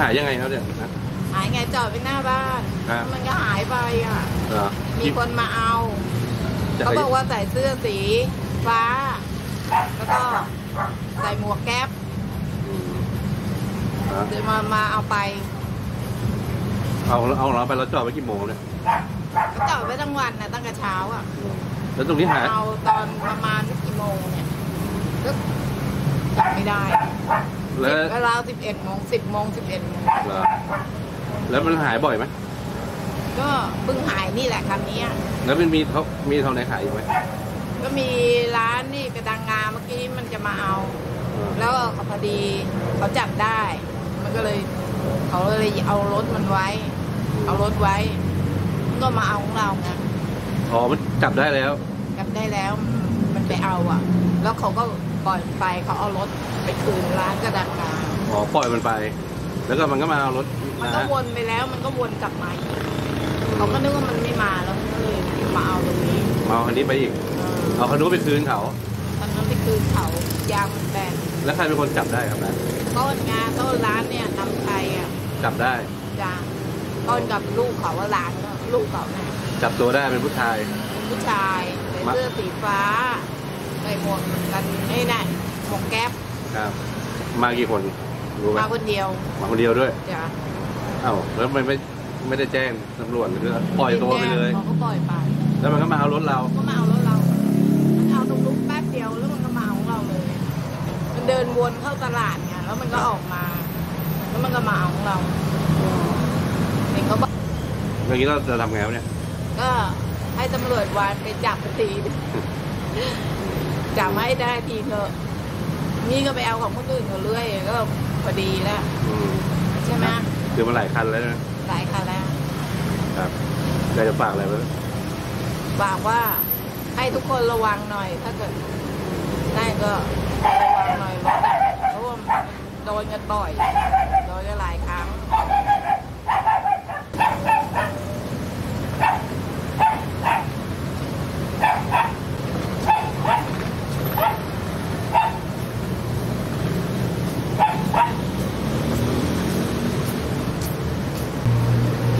หายยังไงครับเนี่ยนะหายไงจอดไปหน้าบ้านครับมันก็หายไปอะเหรอมีคนมาเอาจะเขาบอกว่าใส่เสื้อสีฟ้า แล้วก็ใส่หมวกแก๊ปอืมเหรอเดี๋ยวมามาเอาไป เอาเอาเราไปแล้วจอดไว้กี่โมงเนี่ยก็จอดไว้ทั้งวันนะตั้งแต่เช้าอะ แล้วตรงนี้หายเอาตอนประมาณกี่โมงเนี่ยก็จำไม่ได้ แล้วเวลาสิบเอ็ดโมงสิบโมงสิบเอ็ดโมงเหรอแล้วมันหายบ่อยไหมก็เพิ่งหายนี่แหละคันนี้อะแล้วมันมีเขามีเท่าไหนขายอยู่ไหมก็มีร้านนี่กระดังงาเมื่อกี้มันจะมาเอาเออแล้วก็พอดีเขาจับได้ มันก็เลย เขาเลยเอารถมันไว้ เอารถไว้ ก็มาเอาของเราไงอ๋อมันจับได้แล้ว จับได้แล้ว มันไปเอาอะ แล้วเขาก็ปล่อยไปเขาเอารถไป คืนร้านกระดังงาอ๋อปล่อยมันไป แล้วก็มันก็มาเอารถมันนะก็ฮะวนไปแล้วมันก็วนกลับมาอีกเขาก็นึกว่ามันไม่มาแล้วก็เลยมาเอาตรงนี้มาเอาคันนี้ไปอีกเออเอาคันนู้นไปคืนเขาตอนนั้นไปคืนเขายางมันแบนแล้วใครเป็นคนจับได้ครับนะต้นงาต้นร้านเนี่ยนำชัยอะจับได้จางต้นกับลูกเขาว่าหลานก็ลูกเขาเนี่ยจับตัวได้เป็นผู้ชายเป็นผู้ชายใส่เสื้อสีฟ้าใส่หมวกกันไอ้นั่นหมวกแก๊ป ครับ มากี่คนรู้ไหมมาคนเดียวมาคนเดียวด้วยจ้ะเอ้าแล้วมันไม่ไม่ได้แจ้งตำรวจหรือปล่อยตัวไปเลย เขาก็ปล่อยไป แล้วมันก็มาเอารถเรา ก็มาเอารถเรา มันเอาตรงนู้นแป๊บเดียวแล้วมันก็มาเอาของเราเลย มันเดินวนเข้าตลาดไงแล้วมันก็ออกมา แล้วมันก็มาเอาของเราเห็นเขาบอกอย่างนี้เราจะทำไงวะเนี่ย ก็ให้ตำรวจวานไปจับไปทีดิจับมาให้ได้ทีเถอะ นี่ก็ไปเอาของคนอื่นเขาเรื่อยก็พอดีแล้วอืมใช่ไหมคือมาหลายคันแล้วนะหลายคันแล้วครับอยากจะฝากอะไรไว้ฝากว่าให้ทุกคนระวังหน่อย ถ้าเกิดได้ก็ระวังหน่อยรถอะเพราะว่ามันโดนกันบ่อยโดนกันหลายครั้ง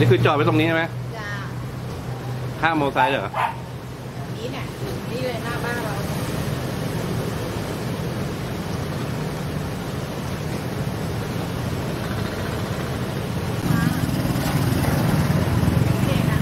นี่ คือจอดไว้ตรงนี้ใช่ไหมจ้าห้ามมอเตอร์ไซค์เหรอ นี่เนี่ยนี่เลยหน้าบ้านเราเนี่ยนะ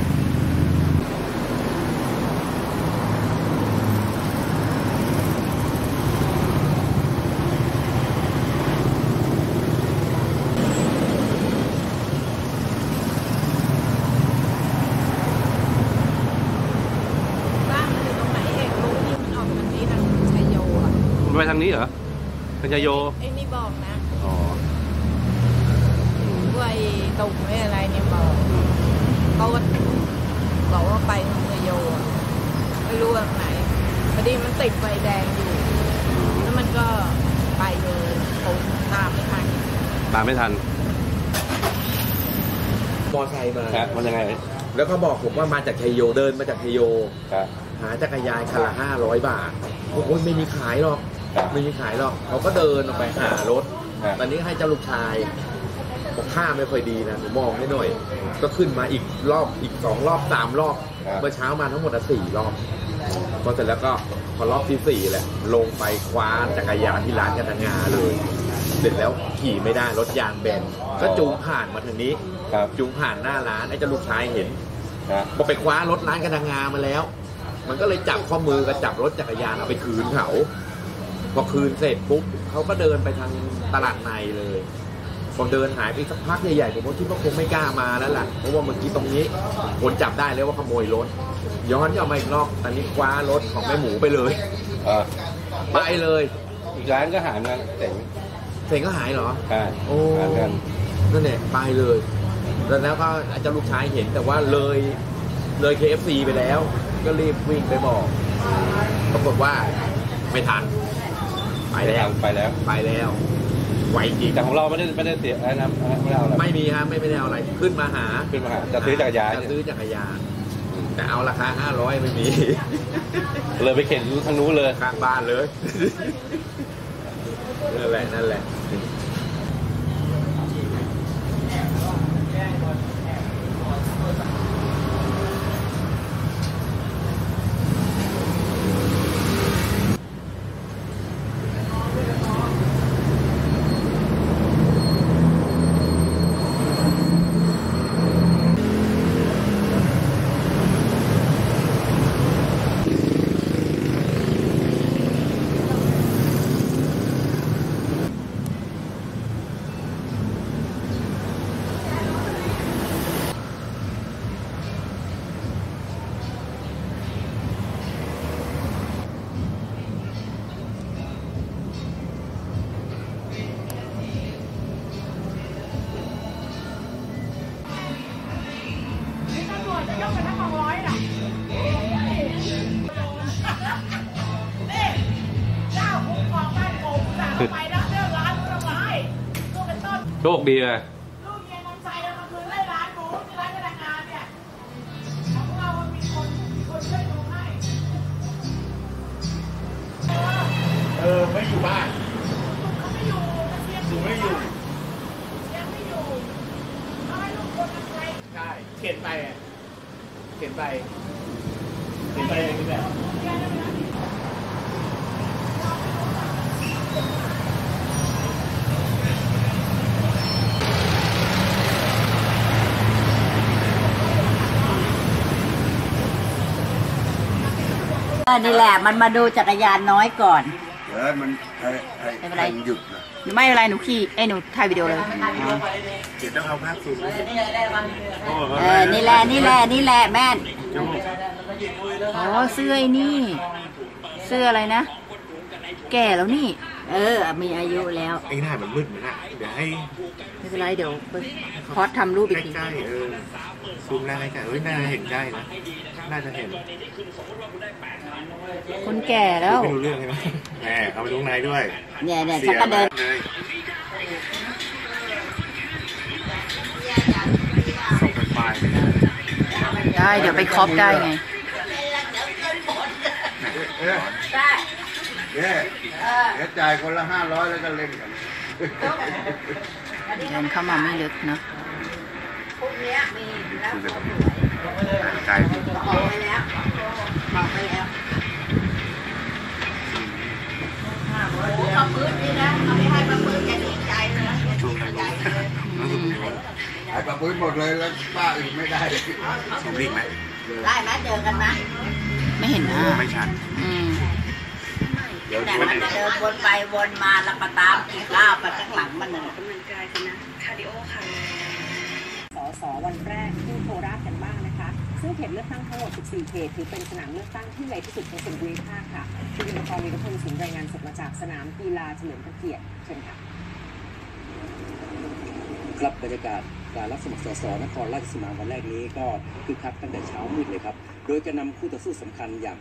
บ้านมันอยู่ตรงไหนเองรู้ที่มันออกทางนี้ทางชัยโยอะ มัน ไปทางนี้เหรอพันยโยไอ้นี่บอกนะอ๋ออืมว่าไอ้ตุ่มไอ้อะไรเนี่ยบอกเขาก็บอกว่าไปทางชัยโยอะไม่รู้ว่าทางไหนพอดีมันติดไฟแดงอยู่ แล้วมันก็ไปเลยผมตามไม่ทันตามไม่ทันมอไซค์มาครับมันยังไง แล้วก็บอกผมว่ามาจากชัยโยเดินมาจากชัยโยครับหาจักรยานคันละห้าร้อยบาทโอ้ยไม่มีขายหรอกครับ ไม่มีขายหรอกเขาก็เดินออกไปหารถครับตอนนี้ให้เจ้าลูกชายบอกท่าไม่ค่อยดีนะผมมองให้หน่อย ก็ขึ้นมาอีกรอบอีกสองรอบสามรอบเมื่อเช้ามาทั้งหมดอะสี่รอบพอเสร็จแล้วก็พอรอบที่สี่แหละ ลงไปคว้าจักรยานที่ร้านกันทางงาเลย เสร็จแล้วขี่ไม่ได้รถยางแบนก็จูงผ่านมาทางนี้ครับจูงผ่านหน้าร้านไอ้เจ้าลูกชายเห็นครับพอไปคว้ารถร้านกระดังงามาแล้ว มันก็เลยจับข้อมือกับจับรถจักรยานเอาไปคืนเขา พอคืนเสร็จปุ๊บเขาก็เดินไปทางตลาดในเลยพอเดินหายไปสักพักใหญ่ๆผมก็คิดว่าคงไม่กล้ามาแล้วล่ะเพราะว่าเมื่อกี้ตรงนี้คนจับได้แล้วว่าขโมยรถ ย้อนกลับมาอีกรอบตอนนี้คว้ารถของแม่หมูไปเลยเออไปเลยอีกร้านก็หายเหมือนกันเจ๋งเสร็จก็หายเหรอใช่โอ้หายเหมือนกันนั่นแหละไปเลยแล้วแล้วก็อาจารย์ลูกชายเห็นแต่ว่าเลยเลย KFC ไปแล้ว ก็รีบวิ่งไปบอกปรากฏว่าไม่ทัน ไปแล้วไปแล้วไปแล้ว ไวจริงแต่ของเราไม่ได้ไม่ได้เสียอะไรนะไม่ได้เอาอะไรไม่มีฮะไม่ไม่ได้เอาอะไร ขึ้นมาหาขึ้นมาหาจะซื้อจักรยานจะซื้อจักรยานแต่เอาราคา500ไม่มี เลยไปเข็นทางนู้นเลยข้างบ้านเลยนั่นแหละนั่นแหละ โชคดีเลยลูกเมียน้ำใจเอามาคืนไล่ร้านหมูที่ร้านพนักงานเนี่ยของเรามันมีคนมีคนช่วยดูให้ เออไม่อยู่บ้านเขาไม่อยู่เสียงหนูไม่อยู่ยังไม่อยู่เขาให้ลูกคนน้ำใจใช่เขียนไปอะเขียนไปเขียนไปอะไรนี่แบบเออนี่แหละมันมาดูจักรยานน้อยก่อนเออมันให้ให้ไม่เป็นไร ให้หยุดนะหนูไม่เป็นไรหนูขี่ไอ้ยหนูถ่ายวิดีโอเลย เดี๋ยวต้องเอาภาพสูงเออ นี่แหละ นี่แหละ นี่แหละแม่นอ๋อเสื้อไอ้นี่ เสื้ออะไรนะ แก่แล้วนี่ เออ มีอายุแล้ว ไอ้หน้ามันมืดเหมือนน่ะ เดี๋ยวให้ไม่เป็นไรเดี๋ยวไปพอดทำรูปอีกที ใกล้ๆเออซูมหน้าใกล้ๆเอ้ยน่าจะเห็นได้นะ น่าจะเห็นคนแก่แล้ว ไม่รู้เรื่องใช่ไหมแหมเอาไปดูข้างในด้วยเนี่ยเนี่ยฉันก็เดินเลยส่งไปไฟล์ไม่ได้ได้ เดี๋ยวไปครอปได้ไงเอ๊ะเอ๊ะเดี๋ยวจ่ายคนละห้าร้อยแล้วก็เล่นกันเดินเข้ามาไม่ลึกเนอะคุยกันไกลอ อกไปแล้วออกไปแล้วเอาพื้นนี่นะเอาไปให้มาพื้นแลยนะดีใจเลยไอ้ปะปื้นหมดเลยแล้วป้าอื่นไม่ได้สูงอีกไหมได้ไหมเจอกันไหมไม่เห็นหน้าไม่ชัดอืมเดี๋ยวมันจะเดินวนไปวนมาแล้วก็ตามกินข้าไปข้างหลังมันน่ะสอสอวันแรกที่โคราชกันบ้างน ซึ่งเขตเลือกตั้งทั้งหมด 14 เขตถือเป็นสนามเลือกตั้งที่ใหญ่ที่สุดในส่วนภูมิภาคค่ะคุณวินทองวีรพงศ์สิงห์รายงานสดมาจากสนามกีฬาเฉลิมพระเกียรติเชิญค่ะครับบรรยากาศการรับสมัครสสนครราชสีมาวันแรกนี้ก็คึกคักตั้งแต่เช้ามืดเลยครับ โดยจะนำคู่ต่อสู้สำคัญอย่าง